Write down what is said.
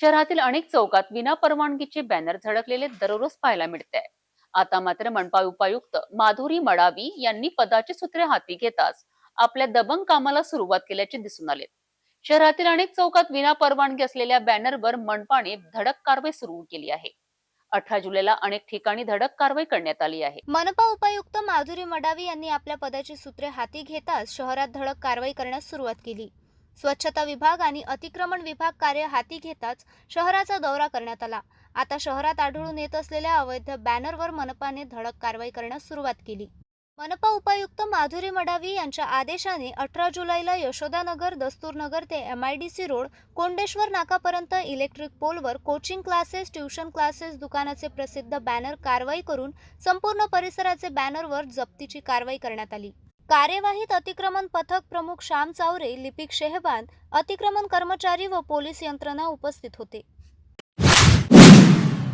शहरातील अनेक चौकात विनापरवानगीचे बॅनर झळकलेले दररोज पाहायला मिळते आता मात्र मनपा उपायुक्त माधुरी मडावी यांनी पदाची सूत्रे हाती घेताच आपल्या दबंग कामाला सुरुवात केल्याचे दिसून आले. शहरातील अनेक चौकात विनापरवानगी असलेल्या बॅनरवर मनपाने धडक कारवाई सुरू केली आहे. अठरा जुलैला अनेक ठिकाणी धडक कारवाई करण्यात आली आहे. मनपा उपायुक्त माधुरी मडावी यांनी आपल्या पदाची सूत्रे हाती घेताच शहरात धडक कारवाई करण्यास सुरुवात केली. स्वच्छता विभाग आणि अतिक्रमण विभाग कार्य हाती घेताच शहराचा दौरा करण्यात आला. आता शहरात आढळून येत असलेल्या अवैध बॅनरवर मनपाने धडक कारवाई करण्यास सुरुवात केली. मनपा उपायुक्त माधुरी मडावी यांच्या आदेशाने अठरा जुलैला यशोदानगर दस्तूरनगर ते M I D C road Kondeshwar नाकापर्यंत electric पोलवर कोचिंग क्लासेस ट्युशन क्लासेस दुकानाचे प्रसिद्ध बॅनर कारवाई करून संपूर्ण परिसराचे बॅनरवर जप्तीची कारवाई करण्यात आली. कार्यवाहीत अतिक्रमण पथक प्रमुख श्याम चावरे लिपिक शेहबान अतिक्रमण कर्मचारी व पोलीस यंत्रणा उपस्थित होते.